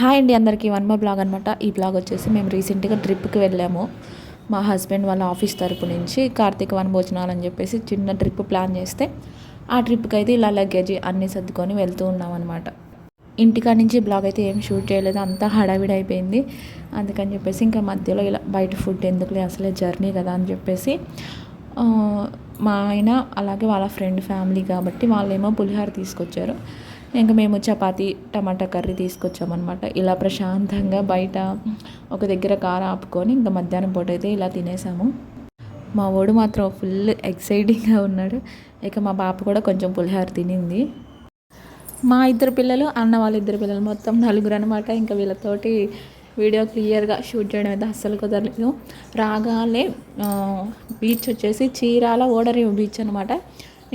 Hi అండి అందరికీ one more blog అనమాట ఈ బ్లాగ్ వచ్చేసి మేము రీసెంట్గా ట్రిప్కి వెళ్ళాము. మా హస్బెండ్ వాళ్ళ ఆఫీస్ తరపు నుంచి కార్తీక వన భోజనాలు అని చెప్పేసి చిన్న ట్రిప్ ప్లాన్ చేస్తే ఆ ట్రిప్కి అయితే ఇలా లగేజ్ అన్నీ సర్దుకొని వెళ్తూ ఉన్నాం అనమాట ఇంటికాడ నుంచి బ్లాగ్ అయితే ఏం షూట్ చేయలేదు అంతా హడావిడి అయిపోయింది. అందుకని చెప్పేసి ఇంకా మధ్యలో ఇలా బయట ఫుడ్ ఎందుకులే అసలే జర్నీ కదా అని చెప్పేసి మా ఆయన అలాగే వాళ్ళ ఫ్రెండ్ ఫ్యామిలీ కాబట్టి వాళ్ళేమో పులిహోర తీసుకొచ్చారు. ఇంకా మేము చపాతి టమాటా కర్రీ తీసుకొచ్చామన్నమాట. ఇలా ప్రశాంతంగా బయట ఒక దగ్గర కారు ఆపుకొని ఇంకా మధ్యాహ్నం పూట అయితే ఇలా తినేసాము. మా వాడు మాత్రం ఫుల్ ఎక్సైటింగ్గా ఉన్నాడు. ఇక మా పాప కూడా కొంచెం పులిహోర తినింది. మా ఇద్దరు పిల్లలు అన్న వాళ్ళ ఇద్దరు పిల్లలు మొత్తం నలుగురు అనమాట ఇంకా వీళ్ళతోటి వీడియో క్లియర్గా షూట్ చేయడం అయితే అస్సలు కుదరలేదు. రాగానే బీచ్ వచ్చేసి చీరాల ఓడరేవు బీచ్ అనమాట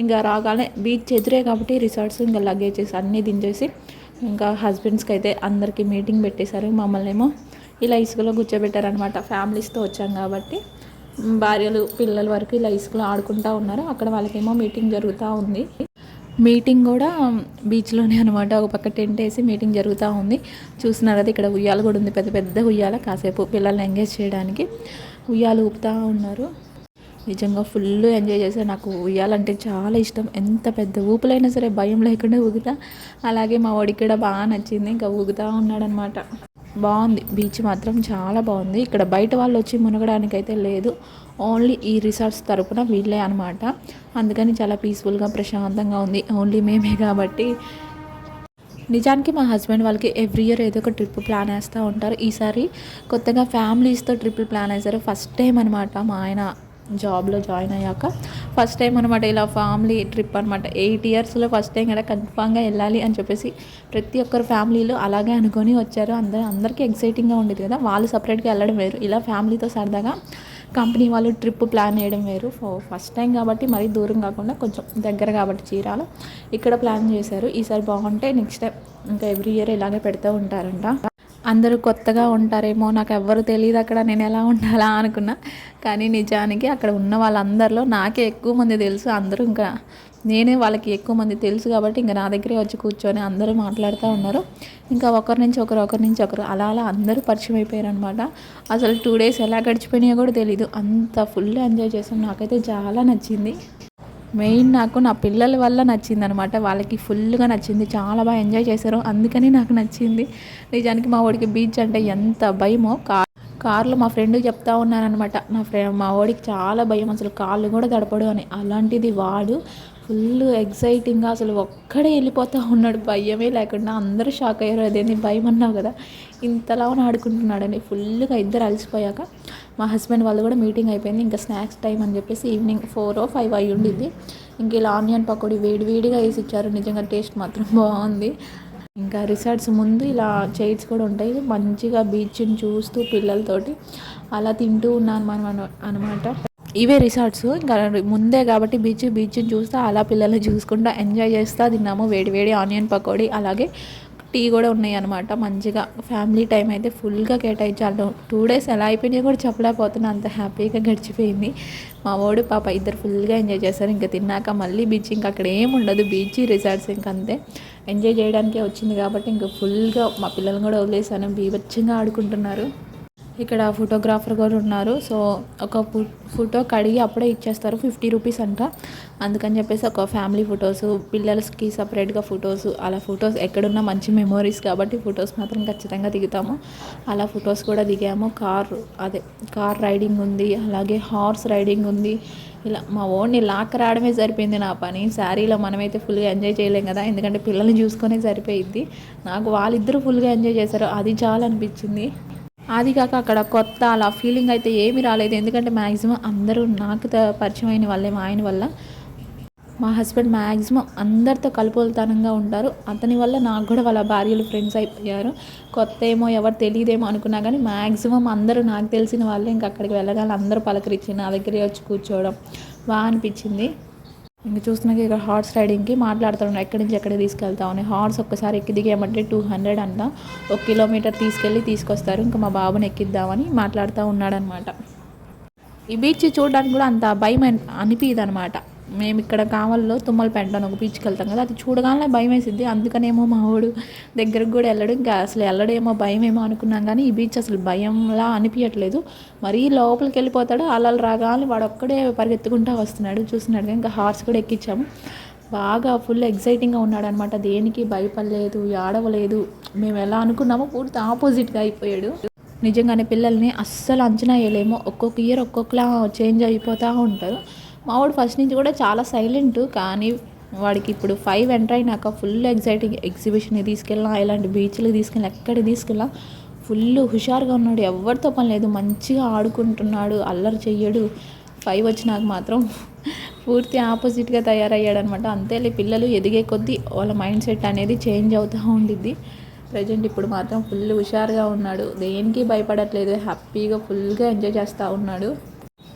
ఇంకా రాగానే బీచ్ ఎదురే కాబట్టి రిసార్ట్స్ ఇంకా లగేజెస్ అన్నీ దించేసి ఇంకా హస్బెండ్స్కి అయితే అందరికీ మీటింగ్ పెట్టేశారు. మమ్మల్ని ఏమో ఇలా ఇసుకలో కూర్చోబెట్టారనమాట ఫ్యామిలీస్తో వచ్చాం కాబట్టి భార్యలు పిల్లల వరకు ఇలా ఇసుకలో ఆడుకుంటూ ఉన్నారు. అక్కడ వాళ్ళకేమో మీటింగ్ జరుగుతూ ఉంది. మీటింగ్ కూడా బీచ్లోనే అనమాట ఒక పక్క టెంట్ వేసి మీటింగ్ జరుగుతూ ఉంది. చూస్తున్నారు కదా ఇక్కడ ఉయ్యాల కూడా ఉంది. పెద్ద పెద్ద ఉయ్యాల. కాసేపు పిల్లల్ని ఎంగేజ్ చేయడానికి ఉయ్యాలు ఊపుతూ ఉన్నారు. నిజంగా ఫుల్ ఎంజాయ్ చేశాను నాకు ఉయ్యాలంటే చాలా ఇష్టం. ఎంత పెద్ద ఊపులైనా సరే భయం లేకుండా ఊగుతా. అలాగే మా వాడికి కూడా బాగా నచ్చింది. ఇంకా ఊగుతా ఉన్నాడనమాట బాగుంది. బీచ్ మాత్రం చాలా బాగుంది. ఇక్కడ బయట వాళ్ళు వచ్చి మునగడానికైతే లేదు. ఓన్లీ ఈ రిసార్ట్స్ తరపున వీళ్ళే అనమాట అందుకని చాలా పీస్ఫుల్గా ప్రశాంతంగా ఉంది. ఓన్లీ మేమే కాబట్టి. నిజానికి మా హస్బెండ్ వాళ్ళకి ఎవ్రీ ఇయర్ ఏదో ఒక ట్రిప్ ప్లాన్ వేస్తూ ఉంటారు. ఈసారి కొత్తగా ఫ్యామిలీస్తో ట్రిప్ ప్లాన్ వేశారు. ఫస్ట్ టైం అనమాట మా ఆయన జాబ్లో జాయిన్ అయ్యాక ఫస్ట్ టైం అనమాట ఇలా ఫ్యామిలీ ట్రిప్ అనమాట ఎయిట్ ఇయర్స్లో ఫస్ట్ టైం కదా కన్ఫామ్గా వెళ్ళాలి అని చెప్పేసి ప్రతి ఒక్కరు ఫ్యామిలీలో అలాగే అనుకొని వచ్చారు. అందరూ అందరికీ ఎక్సైటింగ్గా ఉండేది కదా. వాళ్ళు సపరేట్గా వెళ్ళడం వేరు. ఇలా ఫ్యామిలీతో సరదాగా కంపెనీ వాళ్ళు ట్రిప్ ప్లాన్ చేయడం వేరు. ఫస్ట్ టైం కాబట్టి మరీ దూరం కాకుండా కొంచెం దగ్గర కాబట్టి చీరాల ఇక్కడ ప్లాన్ చేశారు. ఈసారి బాగుంటే నెక్స్ట్ టైం ఇంకా ఎవ్రీ ఇయర్ ఇలాగే పెడుతూ ఉంటారంట. అందరూ కొత్తగా ఉంటారేమో నాకు ఎవ్వరు తెలియదు అక్కడ నేను ఎలా ఉండాలా అనుకున్నా. కానీ నిజానికి అక్కడ ఉన్న వాళ్ళందరిలో నాకే ఎక్కువ మంది తెలుసు. అందరూ ఇంకా నేనే వాళ్ళకి ఎక్కువ మంది తెలుసు కాబట్టి ఇంకా నా దగ్గరే వచ్చి కూర్చొని అందరూ మాట్లాడుతూ ఉన్నారు. ఇంకా ఒకరి నుంచి ఒకరు ఒకరి నుంచి ఒకరు అలా అలా అందరూ పరిచయం అయిపోయారు అనమాట అసలు టూ డేస్ ఎలా గడిచిపోయినాయో కూడా తెలియదు అంత ఫుల్ ఎంజాయ్ చేసాం నాకైతే చాలా నచ్చింది. మెయిన్ నాకు నా పిల్లల వల్ల నచ్చింది అనమాట వాళ్ళకి ఫుల్గా నచ్చింది. చాలా బాగా ఎంజాయ్ చేశారు. అందుకని నాకు నచ్చింది. నిజానికి మా వాడికి బీచ్ అంటే ఎంత భయమో. కా కార్లో మా ఫ్రెండ్ చెప్తా ఉన్నానమాట నా ఫ్రెండ్ మా వాడికి చాలా భయం. అసలు కాళ్ళు కూడా తడపడు అని. అలాంటిది వాడు ఫుల్ ఎగ్జైటింగ్గా అసలు ఒక్కడే వెళ్ళిపోతూ ఉన్నాడు. భయమే లేకుండా అందరూ షాక్ అయ్యారు. అదేంది భయం అన్నావు కదా. ఇంతలా ఆడుకుంటున్నాడని. ఫుల్గా ఇద్దరు అలసిపోయాక మా హస్బెండ్ వాళ్ళు కూడా మీటింగ్ అయిపోయింది. ఇంకా స్నాక్స్ టైం అని చెప్పేసి ఈవినింగ్ ఫోర్ ఫైవ్ అయి ఉండిద్ది. ఇంక ఇలా ఆనియన్ పకోడీ వేడి వేడిగా వేసి ఇచ్చారు. నిజంగా టేస్ట్ మాత్రం బాగుంది. ఇంకా రిసార్ట్స్ ముందు ఇలా చైర్స్ కూడా ఉంటాయి. మంచిగా బీచ్ని చూస్తూ పిల్లలతోటి అలా తింటూ ఉన్నాను మనం అనమాట ఇవే రిసార్ట్స్. ఇంకా ముందే కాబట్టి బీచ్ బీచ్ని చూస్తూ అలా పిల్లల్ని చూసుకుంటూ ఎంజాయ్ చేస్తూ తిన్నాము. వేడి వేడి ఆనియన్ పకోడీ అలాగే టీ కూడా ఉన్నాయి అనమాట మంచిగా ఫ్యామిలీ టైం అయితే ఫుల్గా కేటాయించాలి. టూ డేస్ ఎలా అయిపోయినాయో కూడా చెప్పలేకపోతున్నా. అంత హ్యాపీగా గడిచిపోయింది. మా వాడు పాప ఇద్దరు ఫుల్గా ఎంజాయ్ చేశారు ఇంకా తిన్నాక మళ్ళీ బీచ్ ఇంకా అక్కడ ఏం ఉండదు. బీచ్ రిసార్ట్స్ ఇంకా అంతే. ఎంజాయ్ చేయడానికే వచ్చింది కాబట్టి ఇంకా ఫుల్గా మా పిల్లల్ని కూడా వదిలేసాను. బీభత్సంగా ఆడుకుంటున్నారు. ఇక్కడ ఫోటోగ్రాఫర్ కూడా ఉన్నారు. సో ఒక ఫోటో కడిగి అప్పుడే ఇచ్చేస్తారు. ఫిఫ్టీ రూపీస్ అంట. అందుకని చెప్పేసి ఒక ఫ్యామిలీ ఫొటోస్ పిల్లలకి సపరేట్గా ఫొటోస్ అలా ఫొటోస్ ఎక్కడున్నా మంచి మెమోరీస్ కాబట్టి ఫొటోస్ మాత్రం ఖచ్చితంగా దిగుతాము. అలా ఫొటోస్ కూడా దిగాము. కార్ అదే కార్ రైడింగ్ ఉంది. అలాగే హార్స్ రైడింగ్ ఉంది. ఇలా మా ఓన్ని లాక్ రావడమే సరిపోయింది నా పని. శారీలో మనమైతే ఫుల్గా ఎంజాయ్ చేయలేం కదా. ఎందుకంటే పిల్లల్ని చూసుకునే సరిపోయిద్ది. నాకు వాళ్ళిద్దరూ ఫుల్గా ఎంజాయ్ చేశారు. అది చాలా అనిపించింది అది కాక అక్కడ కొత్త అలా ఫీలింగ్ అయితే ఏమీ రాలేదు. ఎందుకంటే మ్యాక్సిమం అందరూ నాకు త- పరిచయం అయిన వాళ్ళే మా ఆయన వల్ల. మా హస్బెండ్ మ్యాక్సిమం అందరితో కలుపులతనంగా ఉంటారు. అతని వల్ల నాకు కూడా వాళ్ళ భార్యలు ఫ్రెండ్స్ అయిపోయారు. కొత్త ఏమో ఎవరు తెలియదేమో అనుకున్నా కానీ మ్యాక్సిమం అందరూ నాకు తెలిసిన వాళ్ళే. ఇంకా అక్కడికి వెళ్ళగానే అందరూ పలకరించి నా దగ్గరే వచ్చి కూర్చోవడం బాగా అనిపించింది. ఇంక చూస్తున్నాక ఇక్కడ హార్స్ రైడింగ్కి మాట్లాడుతున్నాను. ఎక్కడి నుంచి ఎక్కడికి తీసుకెళ్తామని హార్స్ ఒక్కసారి ఎక్కి దిగామంటే టూ హండ్రెడ్ అంట. ఒక కిలోమీటర్ తీసుకెళ్ళి తీసుకొస్తారు. ఇంకా మా బాబుని ఎక్కిద్దామని మాట్లాడుతూ ఉన్నాడనమాట. ఈ బీచ్ చూడడానికి కూడా అంత భయం అనిపించదు అనమాట మేము ఇక్కడ కావాలో తుమ్మల అని ఒక బీచ్కి వెళ్తాం కదా అది చూడగానే భయం వేసింది అందుకనేమో మా వాడు దగ్గరకు కూడా వెళ్ళడం. ఇంకా అసలు వెళ్ళడేమో భయం ఏమో అనుకున్నాం కానీ ఈ బీచ్ అసలు భయంలా అనిపించట్లేదు మరీ లోపలికి వెళ్ళిపోతాడు అలలు రాగానే వాడు ఒక్కడే పరిగెత్తుకుంటా వస్తున్నాడు చూస్తున్నాడు ఇంకా హార్స్ కూడా ఎక్కించాము బాగా ఫుల్ ఎగ్జైటింగ్గా ఉన్నాడు అనమాట దేనికి భయపడలేదు ఆడవలేదు మేము ఎలా అనుకున్నామో పూర్తి ఆపోజిట్గా అయిపోయాడు. నిజంగానే పిల్లల్ని అస్సలు అంచనా వేయలేము. ఒక్కొక్క ఇయర్ ఒక్కొక్కలా చేంజ్ అయిపోతూ ఉంటారు. మావాడు ఫస్ట్ నుంచి కూడా చాలా సైలెంట్ కానీ వాడికి ఇప్పుడు ఫైవ్ ఎంటర్ అయినాక ఫుల్ ఎగ్జైటింగ్ ఎగ్జిబిషన్కి తీసుకెళ్ళినా ఇలాంటి బీచ్లకి తీసుకెళ్ళినా ఎక్కడికి తీసుకెళ్ళినా ఫుల్ హుషారుగా ఉన్నాడు. ఎవరితో పని లేదు. మంచిగా ఆడుకుంటున్నాడు. అల్లరి చెయ్యడు. ఫైవ్ వచ్చినాక మాత్రం పూర్తి ఆపోజిట్గా తయారయ్యాడు అనమాట అంతేలే పిల్లలు ఎదిగే కొద్దీ వాళ్ళ మైండ్ సెట్ అనేది చేంజ్ అవుతూ ఉండిద్ది. ప్రజెంట్ ఇప్పుడు మాత్రం ఫుల్ హుషారుగా ఉన్నాడు. దేనికి భయపడట్లేదు. హ్యాపీగా ఫుల్గా ఎంజాయ్ చేస్తూ ఉన్నాడు.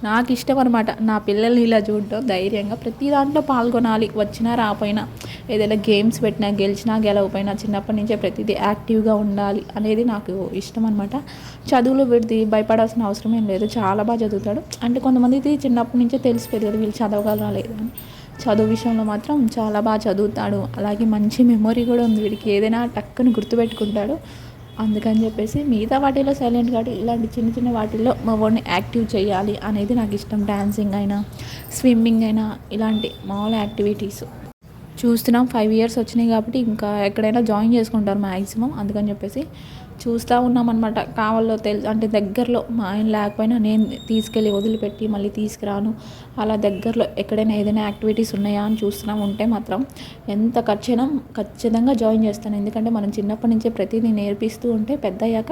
నాకు ఇష్టం అనమాట నా పిల్లల్ని ఇలా చూడటం ధైర్యంగా ప్రతి దాంట్లో పాల్గొనాలి వచ్చినా రాపోయినా. ఏదైనా గేమ్స్ పెట్టినా గెలిచినా గెలవపోయినా చిన్నప్పటి నుంచే ప్రతిదీ యాక్టివ్గా ఉండాలి అనేది నాకు ఇష్టం అనమాట చదువులు విడిది భయపడాల్సిన అవసరం ఏం లేదు. చాలా బాగా చదువుతాడు. అంటే కొంతమంది చిన్నప్పటి నుంచే తెలిసిపోయింది కదా వీళ్ళు చదవగలరా లేదా అని. చదువు విషయంలో మాత్రం చాలా బాగా చదువుతాడు. అలాగే మంచి మెమొరీ కూడా ఉంది వీడికి. ఏదైనా టక్కుని గుర్తుపెట్టుకుంటాడు. అందుకని చెప్పేసి మిగతా వాటిలో సైలెంట్ కాబట్టి ఇలాంటి చిన్న చిన్న వాటిల్లో మా వాడిని యాక్టివ్ చేయాలి అనేది నాకు ఇష్టం. డ్యాన్సింగ్ అయినా స్విమ్మింగ్ అయినా ఇలాంటి మామూలు యాక్టివిటీస్. చూస్తున్నాం ఫైవ్ ఇయర్స్ వచ్చినాయి కాబట్టి ఇంకా ఎక్కడైనా జాయిన్ చేసుకుంటారు మ్యాక్సిమం అందుకని చెప్పేసి చూస్తూ ఉన్నామన్నమాట. కావాలో తెలు అంటే దగ్గరలో మా ఆయన లేకపోయినా నేను తీసుకెళ్ళి వదిలిపెట్టి మళ్ళీ తీసుకురాను. అలా దగ్గరలో ఎక్కడైనా ఏదైనా యాక్టివిటీస్ ఉన్నాయా అని చూస్తున్నాం. ఉంటే మాత్రం ఎంత ఖర్చైనా ఖచ్చితంగా జాయిన్ చేస్తాను. ఎందుకంటే మనం చిన్నప్పటి నుంచే ప్రతిదీ నేర్పిస్తూ ఉంటే పెద్ద అయ్యాక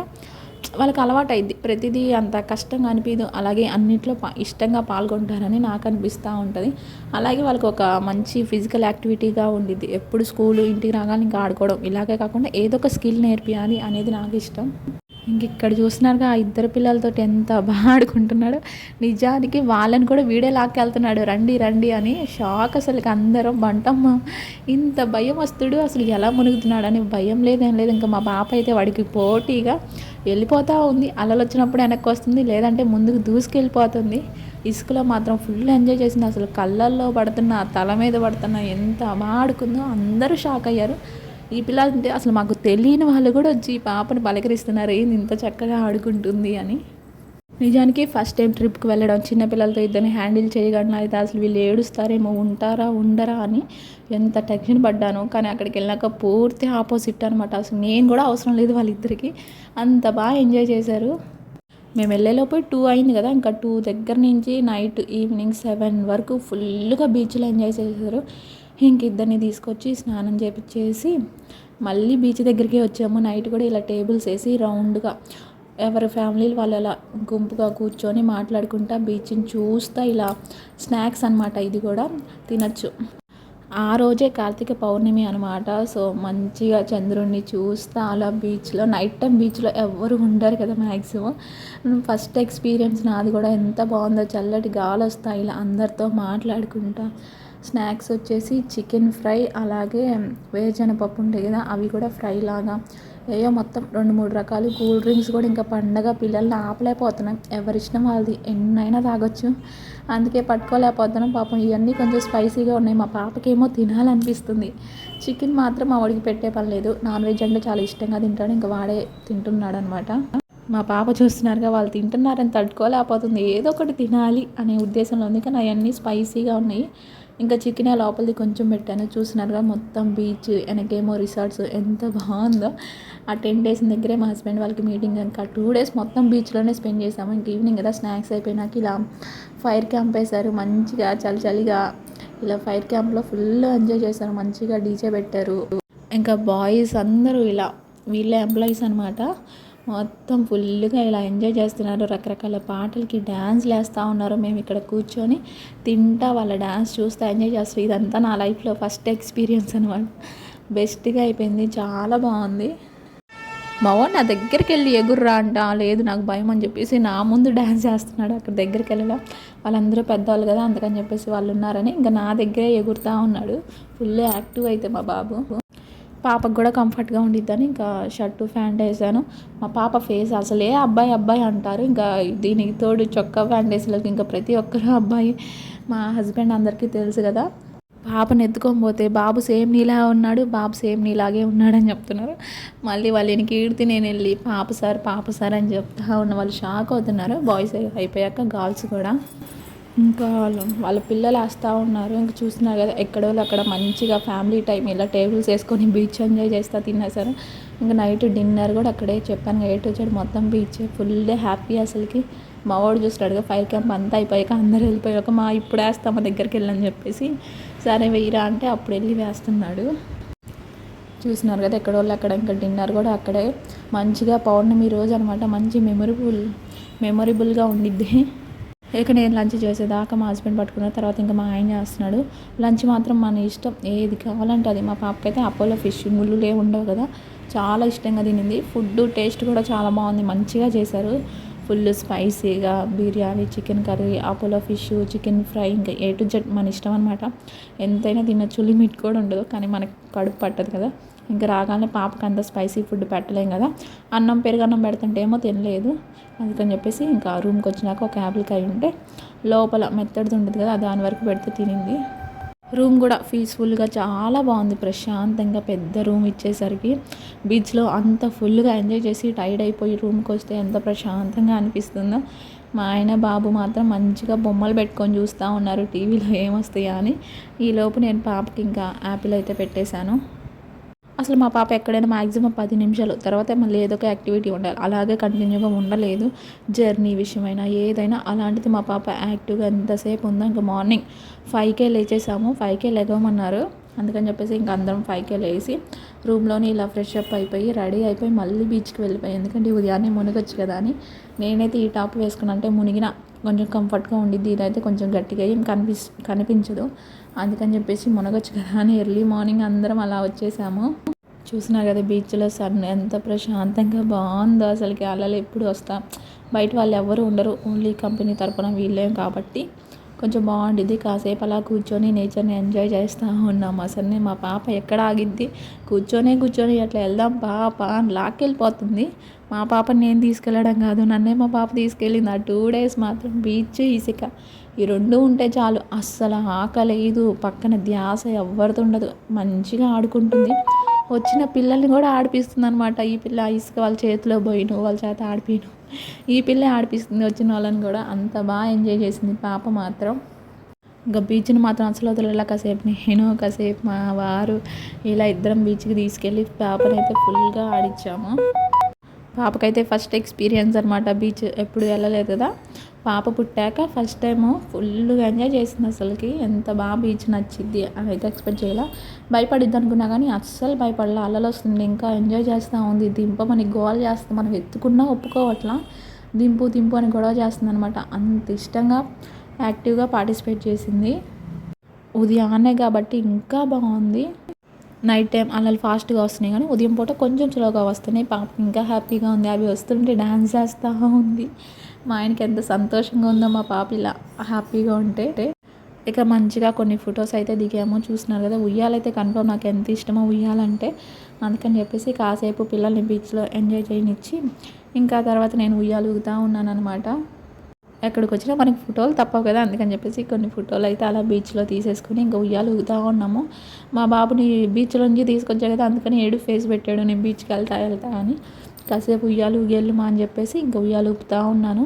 వాళ్ళకి అలవాటు అయింది ప్రతిదీ అంత కష్టంగా అనిపించదు అలాగే అన్నింటిలో ఇష్టంగా పాల్గొంటారని నాకు అనిపిస్తూ ఉంటుంది. అలాగే వాళ్ళకి ఒక మంచి ఫిజికల్ యాక్టివిటీగా ఉండిద్ది. ఎప్పుడు స్కూలు ఇంటికి రాగానే ఇంకా ఆడుకోవడం. ఇలాగే కాకుండా ఏదో ఒక స్కిల్ నేర్పియాలి అనేది నాకు ఇష్టం. ఇంక ఇక్కడ చూస్తున్నారుగా ఆ ఇద్దరు పిల్లలతో ఎంత బాగా ఆడుకుంటున్నాడు. నిజానికి వాళ్ళని కూడా వీడే లాక్కెళ్తున్నాడు. రండి రండి అని షాక్ అసలు అందరం బంటమ్మ ఇంత భయం వస్తుడు అసలు ఎలా మునుగుతున్నాడు అని భయం లేదేం లేదు. ఇంకా మా పాప అయితే వాడికి పోటీగా వెళ్ళిపోతూ ఉంది. అలలు వచ్చినప్పుడు వెనక్కి వస్తుంది లేదంటే ముందుకు దూసుకెళ్ళిపోతుంది. ఇసుకలో మాత్రం ఫుల్ ఎంజాయ్ చేసింది. అసలు కళ్ళల్లో పడుతున్న తల మీద పడుతున్న ఎంత బాగా ఆడుకుందో అందరూ షాక్ అయ్యారు. ఈ పిల్ల అంటే అసలు మాకు తెలియని వాళ్ళు కూడా వచ్చి ఈ పాపని పలకరిస్తున్నారు ఏంది ఇంత చక్కగా ఆడుకుంటుంది అని. నిజానికి ఫస్ట్ టైం ట్రిప్కి వెళ్ళడం చిన్నపిల్లలతో ఇద్దరిని హ్యాండిల్ చేయగలను అయితే అసలు వీళ్ళు ఏడుస్తారేమో ఉంటారా ఉండరా అని ఎంత టెన్షన్ పడ్డాను. కానీ అక్కడికి వెళ్ళాక పూర్తి ఆపోజిట్ అనమాట అసలు నేను కూడా అవసరం లేదు వాళ్ళిద్దరికి. అంత బాగా ఎంజాయ్ చేశారు. మేము వెళ్ళేలోపు టూ అయింది కదా ఇంకా టూ దగ్గర నుంచి నైట్ ఈవినింగ్ సెవెన్ వరకు ఫుల్గా బీచ్లో ఎంజాయ్ చేశారు. ఇంక ఇద్దరిని తీసుకొచ్చి స్నానం చేపించేసి మళ్ళీ బీచ్ దగ్గరికి వచ్చాము. నైట్ కూడా ఇలా టేబుల్స్ వేసి రౌండ్గా ఎవరి ఫ్యామిలీలు వాళ్ళు అలా గుంపుగా కూర్చొని మాట్లాడుకుంటా బీచ్ని చూస్తా ఇలా స్నాక్స్ అనమాట ఇది కూడా తినచ్చు. ఆ రోజే కార్తీక పౌర్ణమి అనమాట సో మంచిగా చంద్రుడిని చూస్తా అలా బీచ్లో నైట్ టైం బీచ్లో ఎవరు ఉండరు కదా మ్యాక్సిమం ఫస్ట్ ఎక్స్పీరియన్స్ నాది కూడా ఎంత బాగుందో చల్లటి గాలి వస్తాయి ఇలా అందరితో మాట్లాడుకుంటా. స్నాక్స్ వచ్చేసి చికెన్ ఫ్రై అలాగే వేరుశనగపప్పు ఉంటాయి కదా అవి కూడా ఫ్రై లాగా. ఏయో మొత్తం రెండు మూడు రకాలు కూల్ డ్రింక్స్ కూడా ఇంకా పండగ పిల్లల్ని ఆపలేకపోతున్నాం. ఎవరిష్టం వాళ్ళది ఎన్నైనా తాగొచ్చు. అందుకే పట్టుకోలేకపోతున్నాం. పాపం ఇవన్నీ కొంచెం స్పైసీగా ఉన్నాయి. మా పాపకేమో తినాలనిపిస్తుంది. చికెన్ మాత్రం మా వాడికి పెట్టే పని లేదు. నాన్ వెజ్ అంటే చాలా ఇష్టంగా తింటాడు. ఇంకా వాడే తింటున్నాడు అనమాట మా పాప చూస్తున్నారుగా వాళ్ళు తింటున్నారని తట్టుకోలేకపోతుంది. ఏదో ఒకటి తినాలి అనే ఉద్దేశంలో ఉంది. కానీ అవన్నీ స్పైసీగా ఉన్నాయి. ఇంకా చికెన్ లోపలిది కొంచెం పెట్టాను. చూసినారుగా మొత్తం బీచ్ వెనకేమో రిసార్ట్స్ ఎంత బాగుందో. ఆ టెన్ డేస్ దగ్గరే మా హస్బెండ్ వాళ్ళకి మీటింగ్ ఇంకా టూ డేస్ మొత్తం బీచ్లోనే స్పెండ్ చేసాము ఇంక ఈవినింగ్ కదా స్నాక్స్ అయిపోయినాక ఇలా ఫైర్ క్యాంప్ వేశారు. మంచిగా చలి చలిగా ఇలా ఫైర్ క్యాంప్లో ఫుల్ ఎంజాయ్ చేశారు. మంచిగా డీజే పెట్టారు. ఇంకా బాయ్స్ అందరూ ఇలా వీళ్ళే ఎంప్లాయీస్ అనమాట మొత్తం ఫుల్గా ఇలా ఎంజాయ్ చేస్తున్నారు. రకరకాల పాటలకి డ్యాన్స్లు వేస్తూ ఉన్నారు. మేము ఇక్కడ కూర్చొని తింటా వాళ్ళ డ్యాన్స్ చూస్తూ ఎంజాయ్ చేస్తాం. ఇదంతా నా లైఫ్లో ఫస్ట్ ఎక్స్పీరియన్స్ అనమాట బెస్ట్గా అయిపోయింది. చాలా బాగుంది. మా వాడు నా దగ్గరికి వెళ్ళి ఎగుర్రా అంట. లేదు నాకు భయం అని చెప్పేసి నా ముందు డ్యాన్స్ చేస్తున్నాడు. అక్కడ దగ్గరికి వెళ్ళడం వాళ్ళందరూ పెద్దవాళ్ళు కదా అందుకని చెప్పేసి వాళ్ళు ఉన్నారని ఇంకా నా దగ్గరే ఎగురుతూ ఉన్నాడు. ఫుల్ యాక్టివ్ అయితే మా బాబు. పాపకు కూడా కంఫర్ట్గా ఉండిద్దని ఇంకా షర్టు ప్యాంట్ వేసాను. మా పాప ఫేస్ అసలే అబ్బాయి అబ్బాయి అంటారు. ఇంకా దీనికి తోడు చొక్కా ప్యాంట్ వేసేలోకి ఇంకా ప్రతి ఒక్కరు అబ్బాయి. మా హస్బెండ్ అందరికీ తెలుసు కదా. పాపను ఎత్తుకొని పోతే బాబు సేమ్ నీలా ఉన్నాడు బాబు సేమ్ నీలాగే ఉన్నాడని చెప్తున్నారు. మళ్ళీ వాళ్ళు ఈయనకి ఈడితే నేను వెళ్ళి పాప సార్ పాప సార్ అని చెప్తా ఉన్న వాళ్ళు షాక్ అవుతున్నారు. బాయ్స్ అయిపోయాక గర్ల్స్ కూడా. ఇంకా వాళ్ళు వాళ్ళ పిల్లలు వేస్తూ ఉన్నారు. ఇంకా చూస్తున్నారు కదా ఎక్కడో అక్కడ మంచిగా ఫ్యామిలీ టైం ఇలా టేబుల్స్ వేసుకొని బీచ్ ఎంజాయ్ చేస్తా తిన్నా సరే. ఇంకా నైట్ డిన్నర్ కూడా అక్కడే చెప్పాను ఎయిట్ వచ్చాడు మొత్తం బీచ్. ఫుల్ డే హ్యాపీ అసలుకి. మా వాడు చూస్తాడుగా ఫైర్ క్యాంప్ అంతా అయిపోయాక అందరు వెళ్ళిపోయాక మా ఇప్పుడు వేస్తాం మా దగ్గరికి వెళ్ళని చెప్పేసి. సరే వెయ్యిరా అంటే అప్పుడు వెళ్ళి వేస్తున్నాడు. చూసినారు కదా ఎక్కడో అక్కడ ఇంకా డిన్నర్ కూడా అక్కడే. మంచిగా పౌర్ణమి రోజు అనమాట మంచి మెమొరబుల్ మెమొరబుల్గా ఉండిద్ది. ఇక నేను లంచ్ చేసేదాకా మా హస్బెండ్ పట్టుకున్న తర్వాత ఇంకా మా ఆయన చేస్తున్నాడు. లంచ్ మాత్రం మన ఇష్టం ఏది కావాలంటే అది. మా పాపకైతే అపోలో ఫిష్ ముళ్ళు ఉండవు కదా. చాలా ఇష్టంగా తినింది. ఫుడ్ టేస్ట్ కూడా చాలా బాగుంది. మంచిగా చేశారు. ఫుల్ స్పైసీగా biryani chicken curry Apollo fish chicken fry ఇంకా ఏ టు జెడ్ మన ఇష్టం అనమాట ఎంతైనా తినచ్చు లిమిట్ కూడా ఉండదు కానీ మనకు కడుపు పట్టదు కదా. ఇంకా రాగానే పాపకి అంత స్పైసీ ఫుడ్ పెట్టలేం కదా. అన్నం పెరుగన్నం పెడుతుంటే ఏమో తినలేదు. అందుకని చెప్పేసి ఇంకా రూమ్కి వచ్చినాక ఒక యాపిల్కాయ ఉంటే లోపల మెత్తడిది ఉండదు కదా దాని వరకు పెడితే తినింది. రూమ్ కూడా పీస్ఫుల్గా చాలా బాగుంది. ప్రశాంతంగా పెద్ద రూమ్ ఇచ్చేసరికి బీచ్లో అంత ఫుల్గా ఎంజాయ్ చేసి టైర్డ్ అయిపోయి రూమ్కి వస్తే ఎంత ప్రశాంతంగా అనిపిస్తుందో. మా ఆయన బాబు మాత్రం మంచిగా బొమ్మలు పెట్టుకొని చూస్తూ ఉన్నారు. టీవీలో ఏమొస్తాయా అని. ఈలోపు నేను పాపకి ఇంకా యాపిల్ అయితే పెట్టేశాను. అసలు మా పాప ఎక్కడైనా మ్యాక్సిమం పది నిమిషాలు తర్వాత మళ్ళీ ఏదో ఒక యాక్టివిటీ ఉండాలి. అలాగే కంటిన్యూగా ఉండలేదు. జర్నీ విషయమైనా ఏదైనా అలాంటిది మా పాప యాక్టివ్గా ఎంతసేపు ఉందో ఇంకా మార్నింగ్ ఫైవ్కే లేచేసాము. ఫైవ్కే లేగమన్నారు. అందుకని చెప్పేసి ఇంక అందరం ఫైవ్కే లేచి రూమ్లోనే ఇలా ఫ్రెష్ అప్ అయిపోయి రెడీ అయిపోయి మళ్ళీ బీచ్కి వెళ్ళిపోయి. ఎందుకంటే ఉదయాన్నే మునగొచ్చు కదా అని. నేనైతే ఈ టాప్ వేసుకున్నా అంటే మునిగిన కొంచెం కంఫర్ట్గా ఉండిద్ది. ఇదైతే కొంచెం గట్టిగా ఏం కనిపి కనిపించదు. అందుకని చెప్పేసి మునగొచ్చు కదా అని ఎర్లీ మార్నింగ్ అందరం అలా వచ్చేసాము. చూసినా కదా బీచ్లో సన్ ఎంత ప్రశాంతంగా బాగుందో అసలుకి. అలలు ఎప్పుడు వస్తా. బయట వాళ్ళు ఎవరు ఉండరు. ఓన్లీ కంపెనీ తరపున వీళ్ళేం కాబట్టి. కొంచెం బాగుండిద్ది. కాసేపు అలా కూర్చొని నేచర్ని ఎంజాయ్ చేస్తూ ఉన్నాం అసలు మా పాప ఎక్కడ ఆగిద్ది? కూర్చొని కూర్చొని అట్లా వెళ్దాం పాప అని లాక్కెళ్ళిపోతుంది మా పాపని నేను తీసుకెళ్ళడం కాదు నన్నే మా పాప తీసుకెళ్ళింది. ఆ టూ డేస్ మాత్రం బీచ్ ఇసుక ఈ రెండు ఉంటే చాలు. అస్సలు ఆకలేదు పక్కన ధ్యాస ఎవరితో ఉండదు. మంచిగా ఆడుకుంటుంది. వచ్చిన పిల్లల్ని కూడా ఆడిపిస్తుంది అనమాట ఈ పిల్ల ఇసుక వాళ్ళ చేతిలో పోయిను వాళ్ళ చేత ఆడిపోయిను. ఈ పిల్ల ఆడిపిస్తుంది వచ్చిన వాళ్ళని కూడా. అంత బాగా ఎంజాయ్ చేసింది పాప మాత్రం. ఇంకా బీచ్ని మాత్రం అసలు వదలలా. కాసేపు నేను కాసేపు మా వారు ఇలా ఇద్దరం బీచ్కి తీసుకెళ్ళి పాపనైతే ఫుల్గా ఆడిచ్చాము. పాపకైతే ఫస్ట్ ఎక్స్పీరియన్స్ అనమాట బీచ్ ఎప్పుడు వెళ్ళలేదు కదా. పాప పుట్టాక ఫస్ట్ టైము ఫుల్గా ఎంజాయ్ చేసింది అసలుకి. ఎంత బాగా బీచ్ నచ్చింది అని అయితే ఎక్స్పెక్ట్ చేయాల. భయపడిద్ది అనుకున్నా కానీ అస్సలు భయపడలే. అల్లలు వస్తుంది ఇంకా ఎంజాయ్ చేస్తూ ఉంది. దింప మనకి గోల్ చేస్తుంది మనం ఎత్తుకున్నా ఒప్పుకోవట్లా. దింపు దింపు అని గొడవ చేస్తుంది అనమాట అంత ఇష్టంగా యాక్టివ్గా పార్టిసిపేట్ చేసింది. ఉదయాన్నే కాబట్టి ఇంకా బాగుంది. నైట్ టైం అలా ఫాస్ట్గా వస్తున్నాయి కానీ ఉదయం పూట కొంచెం స్లోగా వస్తున్నాయి. పాప ఇంకా హ్యాపీగా ఉంది. అవి వస్తుంటే డ్యాన్స్ చేస్తూ ఉంది. మా ఆయనకి ఎంత సంతోషంగా ఉందో మా పాప ఇలా హ్యాపీగా ఉంటే. ఇక మంచిగా కొన్ని ఫొటోస్ అయితే దిగాము. చూస్తున్నారు కదా ఉయ్యాలైతే కన్ఫర్మ్ నాకు ఎంత ఇష్టమో ఉయ్యాలంటే. అందుకని చెప్పేసి కాసేపు పిల్లల్ని బీచ్లో ఎంజాయ్ చేయనిచ్చి ఇంకా తర్వాత నేను ఉయ్యాలు ఊగుతూ ఉన్నాను అనమాట ఎక్కడికి వచ్చినా మనకి ఫోటోలు తప్పవు కదా అందుకని చెప్పేసి కొన్ని ఫోటోలు అయితే అలా బీచ్లో తీసేసుకుని ఇంకా ఉయ్యాలు ఊగుతూ ఉన్నాము. మా బాబుని బీచ్లో నుంచి తీసుకొచ్చా కదా అందుకని ఏడు ఫేస్ పెట్టాడు నేను బీచ్కి వెళ్తా వెళ్తా అని. కాసేపు ఉయ్యాలు ఊగేళ్ళు మా అని చెప్పేసి ఇంకా ఉయ్యాలు ఊపుతూ ఉన్నాను.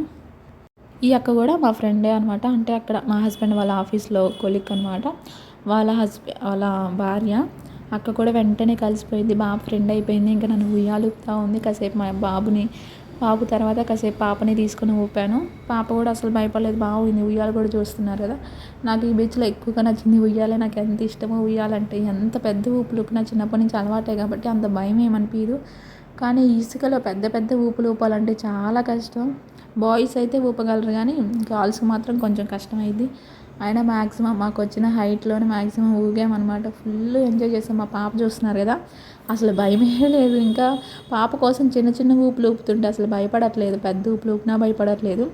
ఈ అక్క కూడా మా ఫ్రెండే అనమాట అంటే అక్కడ మా హస్బెండ్ వాళ్ళ ఆఫీస్లో కొలిక్ అనమాట వాళ్ళ హస్బెండ్ వాళ్ళ భార్య. అక్క కూడా వెంటనే కలిసిపోయింది బాబు ఫ్రెండ్ అయిపోయింది ఇంకా నన్ను ఉయ్యాలు ఊపుతూ ఉంది. కాసేపు మా బాబుని బాబు తర్వాత కాసేపు పాపని తీసుకుని ఊపాను. పాప కూడా అసలు భయపడలేదు. బాగుంది ఉయ్యాలు కూడా చూస్తున్నారు కదా. నాకు ఈ బీచ్లో ఎక్కువగా నచ్చింది ఉయ్యాలే. నాకు ఎంత ఇష్టమో ఉయ్యాలంటే. ఎంత పెద్ద ఊపులు నా చిన్నప్పటి నుంచి అలవాటే కాబట్టి అంత భయం ఏమనిపించదు కానీ ఇసుకలో పెద్ద పెద్ద ఊపులు ఊపాలంటే చాలా కష్టం. బాయ్స్ అయితే ఊపగలరు కానీ గర్ల్స్ మాత్రం కొంచెం కష్టమైంది. అయినా మ్యాక్సిమం మాకు వచ్చిన హైట్లోనే మ్యాక్సిమం ఊగామన్నమాట ఫుల్ ఎంజాయ్ చేసాం. మా పాప చూస్తున్నారు కదా అసలు భయమే లేదు. ఇంకా పాప కోసం చిన్న చిన్న ఊపులు ఊపుతుంటే అసలు భయపడట్లేదు. పెద్ద ఊపులు ఊపినా భయపడట్లేదు.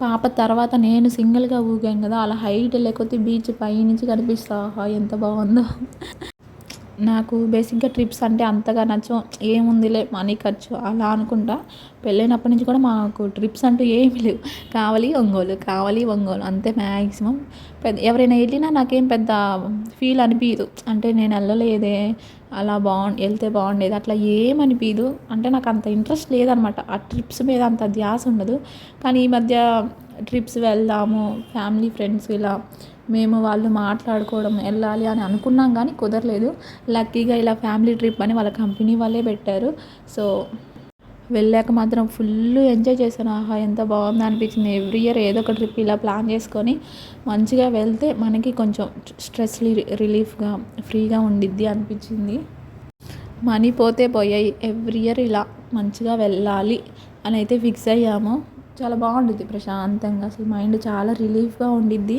పాప తర్వాత నేను సింగిల్గా ఊగాను కదా అలా హైట్ లేకపోతే బీచ్ పై నుంచి కనిపిస్తా ఎంత బాగుందో. నాకు బేసిక్గా ట్రిప్స్ అంటే అంతగా నచ్చవు. ఏముందిలే మనీ ఖర్చు అలా అనుకుంటా. పెళ్ళైనప్పటి నుంచి కూడా మాకు ట్రిప్స్ అంటూ ఏమీ లేవు. కావాలి ఒంగోలు కావాలి ఒంగోలు అంతే మ్యాక్సిమం పెద్ద ఎవరైనా వెళ్ళినా నాకేం పెద్ద ఫీల్ అనిపించదు అంటే నేను వెళ్ళలేదే అలా బాగు వెళ్తే బాగుండేది అట్లా ఏమనిపించదు అంటే నాకు అంత ఇంట్రెస్ట్ లేదనమాట. ఆ ట్రిప్స్ మీద అంత ధ్యాస ఉండదు. కానీ ఈ మధ్య ట్రిప్స్ వెళ్దాము ఫ్యామిలీ ఫ్రెండ్స్ ఇలా మేము వాళ్ళు మాట్లాడుకోవడం వెళ్ళాలి అని అనుకున్నాం కానీ కుదరలేదు. లక్కీగా ఇలా ఫ్యామిలీ ట్రిప్ అని వాళ్ళ కంపెనీ వాళ్ళే పెట్టారు. సో వెళ్ళాక మాత్రం ఫుల్ ఎంజాయ్ చేశాను. ఆహా ఎంత బాగుంది అనిపించింది. ఎవ్రీ ఇయర్ ఏదో ఒక ట్రిప్ ఇలా ప్లాన్ చేసుకొని మంచిగా వెళ్తే మనకి కొంచెం స్ట్రెస్ రిలీఫ్గా ఫ్రీగా ఉండిద్ది అనిపించింది. మనీ పోతే పోయాయి. ఎవ్రీ ఇయర్ ఇలా మంచిగా వెళ్ళాలి అని అయితే ఫిక్స్ అయ్యాము. చాలా బాగుండుద్ది ప్రశాంతంగా. అసలు మైండ్ చాలా రిలీఫ్గా ఉండిద్ది.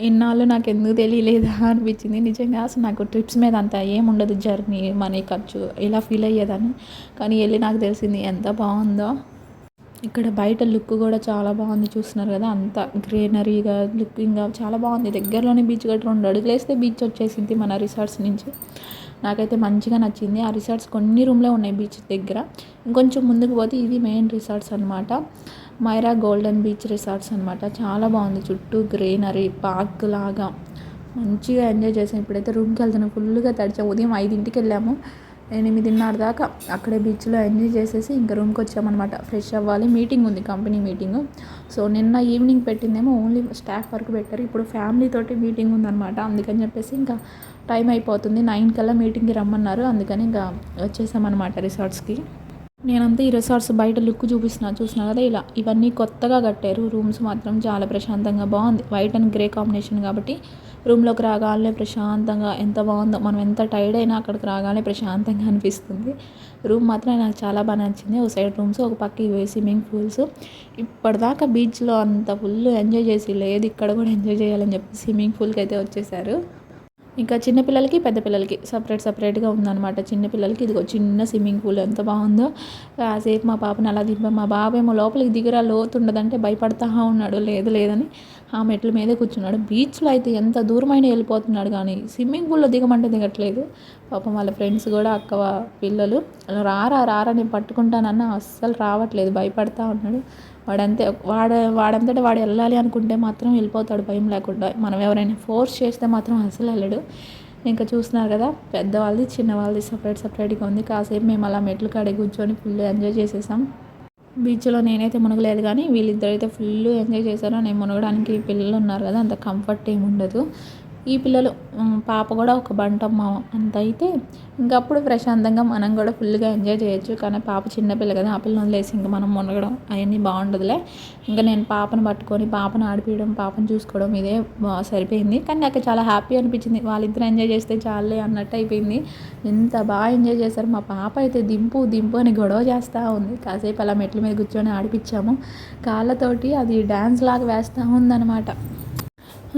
ఇన్నాళ్ళు నాకు ఎందుకు తెలియలేదా అనిపించింది. నిజంగా అసలు నాకు ట్రిప్స్ మీద అంత ఏముండదు జర్నీ మనీ ఖర్చు ఇలా ఫీల్ అయ్యేదాన్ని. కానీ వెళ్ళి నాకు తెలిసింది ఎంత బాగుందో. ఇక్కడ బయట లుక్ కూడా చాలా బాగుంది చూస్తున్నారు కదా. అంత గ్రీనరీగా లుకింగ్గా చాలా బాగుంది. దగ్గరలోనే బీచ్ గట్రా రెండు అడుగులు వేస్తే బీచ్ వచ్చేసింది మన రిసార్ట్స్ నుంచి. నాకైతే మంచిగా నచ్చింది. ఆ రిసార్ట్స్ కొన్ని రూమ్లే ఉన్నాయి బీచ్ దగ్గర. ఇంకొంచెం ముందుకు పోతే ఇది మెయిన్ రిసార్ట్స్ అనమాట మైరా గోల్డెన్ బీచ్ రిసార్ట్స్ అనమాట చాలా బాగుంది. చుట్టూ గ్రీనరీ పార్క్ లాగా. మంచిగా ఎంజాయ్ చేసాం ఇప్పుడైతే రూమ్కి వెళ్తున్నాం. ఫుల్గా తడిచాం. ఉదయం ఐదింటికి వెళ్ళాము. ఎనిమిదిన్నర దాకా అక్కడే బీచ్లో ఎంజాయ్ చేసేసి ఇంకా రూమ్కి వచ్చామన్నమాట. ఫ్రెష్ అవ్వాలి. మీటింగ్ ఉంది కంపెనీ మీటింగ్. సో నిన్న ఈవినింగ్ పెట్టిందేమో ఓన్లీ స్టాఫ్ వరకు పెట్టారు. ఇప్పుడు ఫ్యామిలీ తోటి మీటింగ్ ఉందన్నమాట. అందుకని చెప్పేసి ఇంకా టైం అయిపోతుంది. నైన్ కల్లా మీటింగ్కి రమ్మన్నారు. అందుకని ఇంకా వచ్చేసామన్నమాట రిసార్ట్స్కి. నేనంతా ఈ రిసార్ట్స్ బయట లుక్ చూపిస్తున్నా. చూసినా కదా ఇలా. ఇవన్నీ కొత్తగా కట్టారు. రూమ్స్ మాత్రం చాలా ప్రశాంతంగా బాగుంది. వైట్ అండ్ గ్రే కాంబినేషన్ కాబట్టి రూమ్లోకి రాగానే ప్రశాంతంగా ఎంత బాగుందో మనం ఎంత టైర్డ్ అయినా అక్కడికి రాగానే ప్రశాంతంగా అనిపిస్తుంది. రూమ్ మాత్రం నాకు చాలా బాగా నచ్చింది. ఒక సైడ్ రూమ్స్ ఒక పక్క ఇవే స్విమ్మింగ్ పూల్స్ ఇప్పటిదాకా బీచ్లో అంత ఫుల్ ఎంజాయ్ చేసి లేదు ఇక్కడ కూడా ఎంజాయ్ చేయాలని చెప్పి స్విమ్మింగ్ పూల్కి అయితే వచ్చేసారు. ఇంకా చిన్నపిల్లలకి పెద్ద పిల్లలకి సపరేట్ సపరేట్గా ఉందన్నమాట. చిన్నపిల్లలకి ఇదిగో చిన్న స్విమ్మింగ్ పూల్ ఎంత బాగుందో. కాసేపు మా పాపని అలా దింపా. మా బాబేమో లోపలికి దిగరా లోతు ఉండదంటే భయపడతా ఉన్నాడు. లేదు లేదని ఆ మెట్ల మీదే కూర్చున్నాడు. బీచ్లో అయితే ఎంత దూరమైన వెళ్ళిపోతున్నాడు కానీ స్విమ్మింగ్ పూల్లో దిగమంటే దిగట్లేదు. పాపం వాళ్ళ ఫ్రెండ్స్ కూడా అక్క పిల్లలు. రారా రారా నేను పట్టుకుంటానన్నా అస్సలు రావట్లేదు. భయపడతా ఉన్నాడు. వాడంతే వాడ వాడంతటా వాడు వెళ్ళాలి అనుకుంటే మాత్రం వెళ్ళిపోతాడు. భయం లేకుండా. మనం ఎవరైనా ఫోర్స్ చేస్తే మాత్రం అసలు వెళ్ళడు. ఇంకా చూస్తున్నారు కదా పెద్దవాళ్ళది చిన్నవాళ్ళది సపరేట్ సపరేట్గా ఉంది. కాసేపు మేము అలా మెట్లు కాడే కూర్చొని ఫుల్ ఎంజాయ్ చేసేసాం. బీచ్లో నేనైతే మునగలేదు కానీ వీళ్ళిద్దరైతే ఫుల్ ఎంజాయ్ చేశారు. నేను మునగడానికి పిల్లలు ఉన్నారు కదా అంత కంఫర్ట్ ఏమి ఉండదు ఈ పిల్లలు పాప కూడా ఒక బంటమ్మ అంత అయితే ఇంకా అప్పుడు ప్రశాంతంగా మనం కూడా ఫుల్గా ఎంజాయ్ చేయొచ్చు. కానీ పాప చిన్నపిల్ల కదా ఆ పిల్లని వదిలేసి ఇంకా మనం మునగడం అవన్నీ బాగుండదులే. ఇంకా నేను పాపను పట్టుకొని పాపను ఆడిపించడం పాపను చూసుకోవడం ఇదే సరిపోయింది. కానీ నాకు చాలా హ్యాపీ అనిపించింది. వాళ్ళిద్దరు ఎంజాయ్ చేస్తే చాలే అన్నట్టు అయిపోయింది. ఎంత బాగా ఎంజాయ్ చేశారు. మా పాప అయితే దింపు దింపు అని గొడవ చేస్తూ ఉంది. కాసేపు అలా మెట్ల మీద కూర్చొని ఆడిపించాము. కాళ్ళతోటి అది డ్యాన్స్ లాగా వేస్తూ ఉందన్నమాట.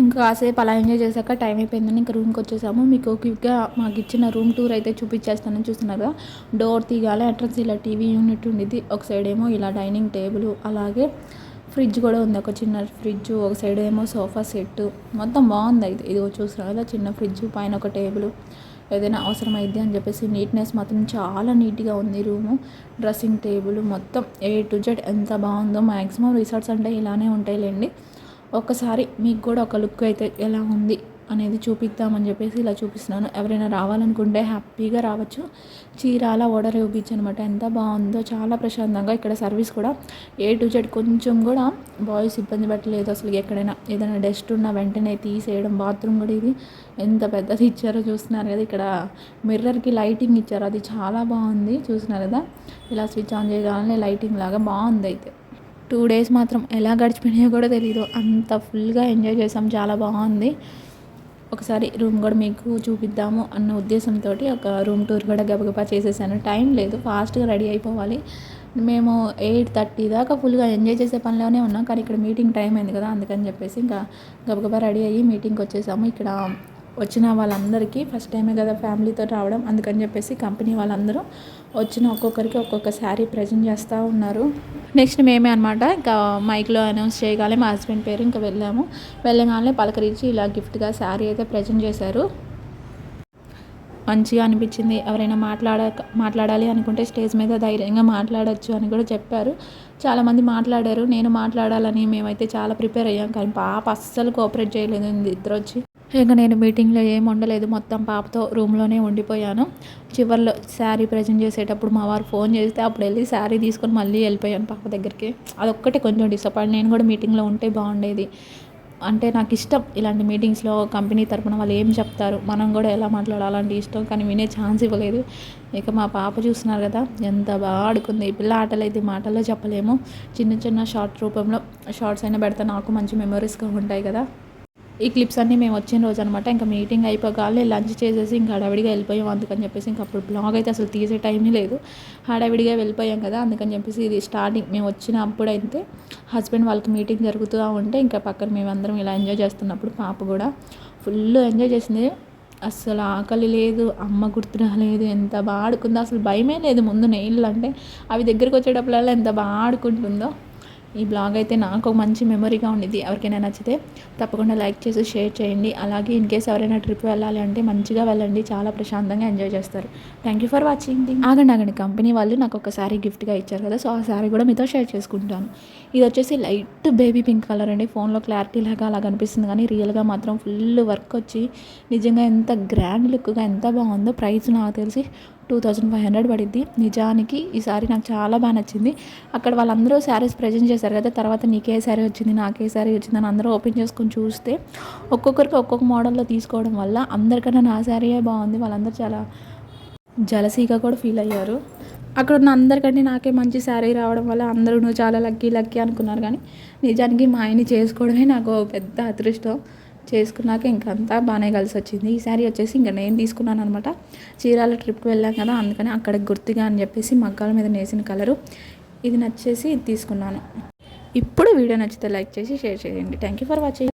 ఇంకా కాసేపు అలా ఎంజాయ్ చేశాక టైం అయిపోయిందని ఇంకా రూమ్కి వచ్చేసాము. మీకు క్విక్గా మాకు ఇచ్చిన రూమ్ టూర్ అయితే చూపించేస్తానని చూస్తున్నారు డోర్ తీగాలి ఎంట్రన్స్ ఇలా టీవీ యూనిట్ ఉండిద్ది. ఒక సైడ్ ఏమో ఇలా డైనింగ్ టేబుల్ అలాగే ఫ్రిడ్జ్ కూడా ఉంది. ఒక చిన్న ఫ్రిడ్జ్ ఒక సైడ్ ఏమో సోఫా సెట్ మొత్తం బాగుంది అయితే ఇది చూస్తున్నారు కదా చిన్న ఫ్రిడ్జ్ పైన ఒక టేబుల్ ఏదైనా అవసరం అయింది అని చెప్పేసి నీట్నెస్ మాత్రం చాలా నీట్గా ఉంది రూము. డ్రెస్సింగ్ టేబుల్ మొత్తం ఏ టు జెడ్ ఎంత బాగుందో మ్యాక్సిమం రిసార్ట్స్ అంటే ఇలానే ఉంటాయిలేండి. ఒక్కసారి మీకు కూడా ఒక లుక్ అయితే ఎలా ఉంది అనేది చూపిద్దామని చెప్పేసి ఇలా చూపిస్తున్నాను. ఎవరైనా రావాలనుకుంటే హ్యాపీగా రావచ్చు. చీరాల ఓడరేవు బీచ్ అనమాట ఎంత బాగుందో చాలా ప్రశాంతంగా ఇక్కడ సర్వీస్ కూడా ఏ టు జెడ్ కొంచెం కూడా బాయ్స్ ఇబ్బంది పెట్టలేదు అసలు ఎక్కడైనా. ఏదైనా డస్ట్ ఉన్న వెంటనే తీసేయడం బాత్రూమ్ కూడా ఇది ఎంత పెద్దది ఇచ్చారో చూస్తున్నారు కదా. ఇక్కడ మిర్రర్కి లైటింగ్ ఇచ్చారు. అది చాలా బాగుంది. చూస్తున్నారు కదా. ఇలా స్విచ్ ఆన్ చేయగానే లైటింగ్ లాగా బాగుంది అయితే. టూ డేస్ మాత్రం ఎలా గడిచిపోయినాయో కూడా తెలియదు అంత ఫుల్గా ఎంజాయ్ చేసాం. చాలా బాగుంది. ఒకసారి రూమ్ కూడా మీకు చూపిద్దాము అన్న ఉద్దేశంతో ఒక రూమ్ టూర్ కూడా గబగబా చేసేసాను. టైం లేదు. ఫాస్ట్గా రెడీ అయిపోవాలి. మేము ఎయిట్ థర్టీ దాకా ఫుల్గా ఎంజాయ్ చేసే పనిలోనే ఉన్నాం. కానీ ఇక్కడ మీటింగ్ టైం అయింది కదా అందుకని చెప్పేసి ఇంకా గబగబా రెడీ అయ్యి మీటింగ్కి వచ్చేసాము. ఇక్కడ వచ్చిన వాళ్ళందరికీ ఫస్ట్ టైమే కదా ఫ్యామిలీతో రావడం. అందుకని చెప్పేసి కంపెనీ వాళ్ళందరూ వచ్చిన ఒక్కొక్కరికి ఒక్కొక్క శారీ ప్రజెంట్ చేస్తూ ఉన్నారు. నెక్స్ట్ మేమే అనమాట ఇంకా మైక్లో అనౌన్స్ చేయగానే మా హస్బెండ్ పేరు ఇంకా వెళ్ళాము. వెళ్ళగానే పలకరించి ఇలా గిఫ్ట్గా శారీ అయితే ప్రజెంట్ చేశారు. మంచిగా అనిపించింది. ఎవరైనా మాట్లాడ మాట్లాడాలి అనుకుంటే స్టేజ్ మీద ధైర్యంగా మాట్లాడచ్చు అని కూడా చెప్పారు. చాలామంది మాట్లాడారు. నేను మాట్లాడాలని మేమైతే చాలా ప్రిపేర్ అయ్యాం. కానీ పాప అస్సలు కోఆపరేట్ చేయలేదు. ఇద్దరు వచ్చి ఇంకా నేను మీటింగ్లో ఏం ఉండలేదు. మొత్తం పాపతో రూమ్లోనే ఉండిపోయాను. చివరిలో శారీ ప్రజెంట్ చేసేటప్పుడు మా వారు ఫోన్ చేస్తే అప్పుడు వెళ్ళి శారీ తీసుకొని మళ్ళీ వెళ్ళిపోయాను పాప దగ్గరికి. అదొక్కటే కొంచెం డిసప్పాయింట్ నేను కూడా మీటింగ్లో ఉంటే బాగుండేది. అంటే నాకు ఇష్టం ఇలాంటి మీటింగ్స్లో కంపెనీ తరపున వాళ్ళు ఏం చెప్తారు. మనం కూడా ఎలా మాట్లాడాలంటే ఇష్టం కానీ వినే ఛాన్స్ ఇవ్వలేదు. ఇక మా పాప చూస్తున్నారు కదా ఎంత బాగా ఆడుకుంది. పిల్ల ఆటలు అయితే మాటల్లో చెప్పలేము. చిన్న చిన్న షార్ట్ రూపంలో షార్ట్స్ అయినా పెడితే నాకు మంచి మెమరీస్గా ఉంటాయి కదా. ఈ క్లిప్స్ అన్నీ మేము వచ్చిన రోజు అనమాట ఇంకా మీటింగ్ అయిపోగానే లంచ్ చేసేసి ఇంకా హడావిడిగా వెళ్ళిపోయాం అందుకని చెప్పేసి ఇంకా అప్పుడు బ్లాగ్ అయితే అసలు తీసే టైమే లేదు. హడావిడిగా వెళ్ళిపోయాం కదా అందుకని చెప్పేసి ఇది స్టార్టింగ్ మేము వచ్చినప్పుడు అయితే హస్బెండ్ వాళ్ళకి మీటింగ్ జరుగుతూ ఉంటే ఇంకా పక్కన మేమందరం ఇలా ఎంజాయ్ చేస్తున్నప్పుడు పాప కూడా ఫుల్ ఎంజాయ్ చేసింది. అసలు ఆకలి లేదు అమ్మ గుర్తు రాలేదు ఎంత బాగా ఆడుకుందో అసలు భయమే లేదు ముందు నెయిళ్ళు అంటే. అవి దగ్గరికి వచ్చేటప్పుడల్లా ఎంత బాగా ఆడుకుంటుందో ఈ బ్లాగ్ అయితే నాకు మంచి మెమరీగా ఉండిద్ది. ఎవరికైనా నచ్చితే తప్పకుండా లైక్ చేసి షేర్ చేయండి. అలాగే ఇన్ కేస్ ఎవరైనా ట్రిప్ వెళ్ళాలి అంటే మంచిగా వెళ్ళండి. చాలా ప్రశాంతంగా ఎంజాయ్ చేస్తారు. థ్యాంక్ యూ ఫర్ వాచింగ్ ఆగండి ఆగండి. కంపెనీ వాళ్ళు నాకు ఒక శారీ గిఫ్ట్గా ఇచ్చారు కదా సో ఆ శారీ కూడా మీతో షేర్ చేసుకుంటాను. ఇది వచ్చేసి లైట్ బేబీ పింక్ కలర్ అండి. ఫోన్లో క్లారిటీ లాగా అలా కనిపిస్తుంది కానీ రియల్గా మాత్రం ఫుల్ వర్క్ వచ్చి నిజంగా ఎంత గ్రాండ్ లుక్గా ఎంత బాగుందో ప్రైస్ నాకు తెలిసి టూ థౌజండ్ ఫైవ్ హండ్రెడ్ పడింది నిజానికి ఈ సారీ నాకు చాలా బాగా నచ్చింది. అక్కడ వాళ్ళందరూ శారీస్ ప్రజెంట్ చేశారు కదా తర్వాత నీకే శారీ వచ్చింది నాకే శారీ వచ్చింది అని అందరూ ఓపెన్ చేసుకొని చూస్తే ఒక్కొక్కరికి ఒక్కొక్క మోడల్లో తీసుకోవడం వల్ల అందరికన్నా నా శారీయే బాగుంది. వాళ్ళందరూ చాలా జలసీగా కూడా ఫీల్ అయ్యారు. అక్కడ ఉన్న అందరికంటే నాకే మంచి శారీ రావడం వల్ల అందరూ నువ్వు చాలా లక్కీ లక్కీ అనుకున్నారు. కానీ నిజానికి మా ఆయన్ని చేసుకోవడమే నాకు పెద్ద అదృష్టం. చేసుకున్నాక ఇంకంతా బాగానే కలిసి వచ్చింది. ఈ శారీ వచ్చేసి ఇంకా నేను తీసుకున్నాను అనమాట చీరాల ట్రిప్కి వెళ్ళాం కదా అందుకని అక్కడ గుర్తుగా అని చెప్పేసి మగ్గాల మీద నేసిన కలరు ఇది నచ్చేసి తీసుకున్నాను. ఇప్పుడు వీడియో నచ్చితే లైక్ చేసి షేర్ చేయండి. Thank you for watching